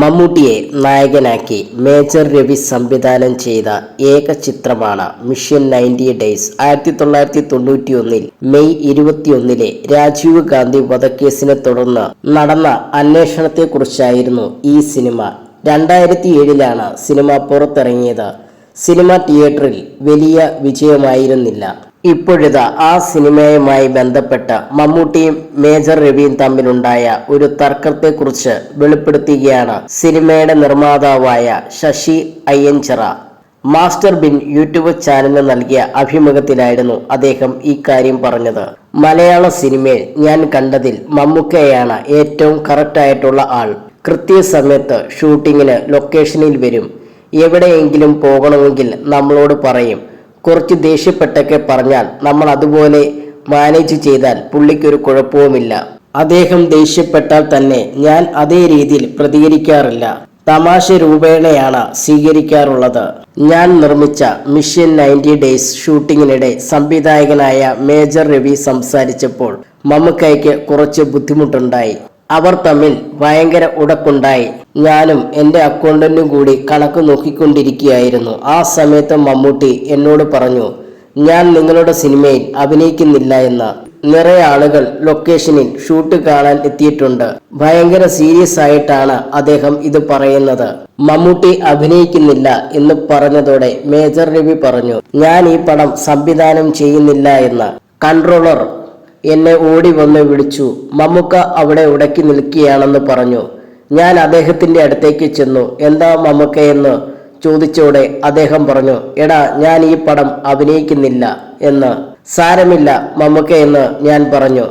മമ്മൂട്ടിയെ നായകനാക്കി മേജർ രവി സംവിധാനം ചെയ്ത ഏക ചിത്രമാണ് മിഷൻ നയന്റി ഡേയ്സ് ആയിരത്തി തൊള്ളായിരത്തി തൊണ്ണൂറ്റി ഒന്നിൽ മെയ് ഇരുപത്തിയൊന്നിലെ രാജീവ് ഗാന്ധി വധക്കേസിനെ തുടർന്ന് നടന്ന അന്വേഷണത്തെക്കുറിച്ചായിരുന്നു ഈ സിനിമ. രണ്ടായിരത്തി ഏഴിലാണ് സിനിമ പുറത്തിറങ്ങിയത്. സിനിമ തിയേറ്ററിൽ വലിയ വിജയമായിരുന്നില്ല. ഇപ്പോഴിതാ ആ സിനിമയുമായി ബന്ധപ്പെട്ട് മമ്മൂട്ടിയും മേജർ രവിയും തമ്മിലുണ്ടായ ഒരു തർക്കത്തെക്കുറിച്ച് വെളിപ്പെടുത്തുകയാണ് സിനിമയുടെ നിർമ്മാതാവായ Shashi Ayyanchira. Master bin YouTube ചാനലിന് നൽകിയ അഭിമുഖത്തിലായിരുന്നു അദ്ദേഹം ഈ കാര്യം പറഞ്ഞത്. മലയാള സിനിമയിൽ ഞാൻ കണ്ടതിൽ മമ്മൂക്കയാണ് ഏറ്റവും കറക്റ്റായിട്ടുള്ള ആൾ. കൃത്യസമയത്ത് ഷൂട്ടിങ്ങിന് ലൊക്കേഷനിൽ വരും. എവിടെയെങ്കിലും പോകണമെങ്കിൽ നമ്മളോട് പറയും. കുറച്ച് ദേഷ്യപ്പെട്ടൊക്കെ പറഞ്ഞാൽ നമ്മൾ അതുപോലെ മാനേജ് ചെയ്താൽ പുള്ളിക്കൊരു കുഴപ്പവുമില്ല. അദ്ദേഹം ദേഷ്യപ്പെട്ടാൽ തന്നെ ഞാൻ അതേ രീതിയിൽ പ്രതികരിക്കാറില്ല. തമാശ രൂപേണയാണ് സ്വീകരിക്കാറുള്ളത്. ഞാൻ നിർമ്മിച്ച മിഷൻ നയന്റി ഡേയ്സ് ഷൂട്ടിങ്ങിനിടെ സംവിധായകനായ മേജർ രവി സംസാരിച്ചപ്പോൾ മമ്മൂക്കയ്ക്ക് കുറച്ച് ബുദ്ധിമുട്ടുണ്ടായി. അവർ തമ്മിൽ ഭയങ്കര ഉടക്കുണ്ടായി. ഞാനും എന്റെ അക്കൗണ്ടന്റും കൂടി കണക്ക് നോക്കിക്കൊണ്ടിരിക്കുകയായിരുന്നു. ആ സമയത്ത് മമ്മൂട്ടി എന്നോട് പറഞ്ഞു ഞാൻ നിങ്ങളുടെ സിനിമയിൽ അഭിനയിക്കുന്നില്ല എന്ന്. നിറയെ ആളുകൾ ലൊക്കേഷനിൽ ഷൂട്ട് കാണാൻ എത്തിയിട്ടുണ്ട്. ഭയങ്കര സീരിയസ് ആയിട്ടാണ് അദ്ദേഹം ഇത് പറയുന്നത്. മമ്മൂട്ടി അഭിനയിക്കുന്നില്ല എന്ന് പറഞ്ഞതോടെ മേജർ രവി പറഞ്ഞു ഞാൻ ഈ പടം സംവിധാനം ചെയ്യുന്നില്ല എന്ന്. കൺട്രോളർ എന്നെ ഓടി വന്ന് വിളിച്ചു. മമ്മുക്ക അവിടെ ഉടക്കി നിൽക്കുകയാണെന്ന് പറഞ്ഞു. ഞാൻ അദ്ദേഹത്തിന്റെ അടുത്തേക്ക് ചെന്നു. എന്താ മമ്മുക്കയെന്ന് ചോദിച്ചോടെ അദ്ദേഹം പറഞ്ഞു എടാ ഞാൻ ഈ പടം അഭിനയിക്കുന്നില്ല എന്ന്. സാരമില്ല മമ്മുക്ക ഞാൻ പറഞ്ഞു.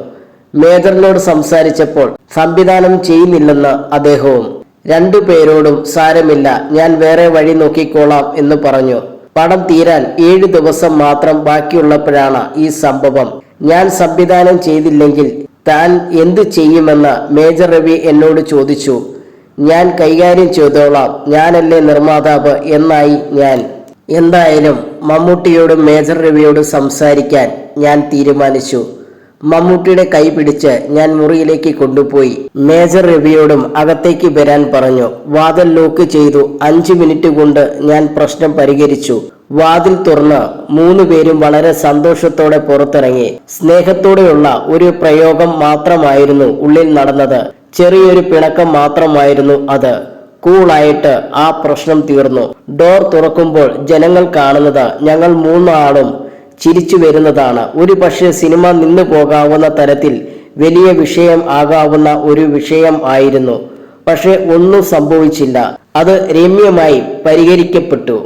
മേജറിനോട് സംസാരിച്ചപ്പോൾ സംവിധാനം ചെയ്യുന്നില്ലെന്ന് അദ്ദേഹവും. രണ്ടു പേരോടും സാരമില്ല ഞാൻ വേറെ വഴി നോക്കിക്കോളാം എന്ന് പറഞ്ഞു. പടം തീരാൻ ഏഴ് ദിവസം മാത്രം ബാക്കിയുള്ളപ്പോഴാണ് ഈ സംഭവം ഞാൻ സംവിധാനം ചെയ്തില്ലെങ്കിൽ താൻ എന്ത് ചെയ്യുമെന്ന് മേജർ രവി എന്നോട് ചോദിച്ചു. ഞാൻ കൈകാര്യം ചെയ്തോളാം. ഞാനല്ലേ നിർമ്മാതാവ് എന്നായി ഞാൻ. എന്തായാലും മമ്മൂട്ടിയോടും മേജർ രവിയോടും സംസാരിക്കാൻ ഞാൻ തീരുമാനിച്ചു. മമ്മൂട്ടിയുടെ കൈ പിടിച്ച് ഞാൻ മുറിയിലേക്ക് കൊണ്ടുപോയി. മേജർ രവിയോടും അകത്തേക്ക് വരാൻ പറഞ്ഞു. വാതിൽ ലോക്ക് ചെയ്തു. അഞ്ചു മിനിറ്റ് കൊണ്ട് ഞാൻ പ്രശ്നം പരിഹരിച്ചു. വാതിൽ തുറന്ന് മൂന്ന് പേരും വളരെ സന്തോഷത്തോടെ പുറത്തിറങ്ങി. സ്നേഹത്തോടെയുള്ള ഒരു പ്രയോഗം മാത്രമായിരുന്നു ഉള്ളിൽ നടന്നത്. ചെറിയൊരു പിണക്കം മാത്രമായിരുന്നു അത്. കൂളായിട്ട് ആ പ്രശ്നം തീർന്നു. ഡോർ തുറക്കുമ്പോൾ ജനങ്ങൾ കാണുന്നത് ഞങ്ങൾ മൂന്നാളും ചിരിച്ചു വരുന്നതാണ്. ഒരു പക്ഷേ സിനിമ നിന്നു പോകാവുന്ന തരത്തിൽ വലിയ വിഷയം ആകാവുന്ന ഒരു വിഷയം ആയിരുന്നു. പക്ഷെ ഒന്നും സംഭവിച്ചില്ല. അത് രമ്യമായി പരിഹരിക്കപ്പെട്ടു.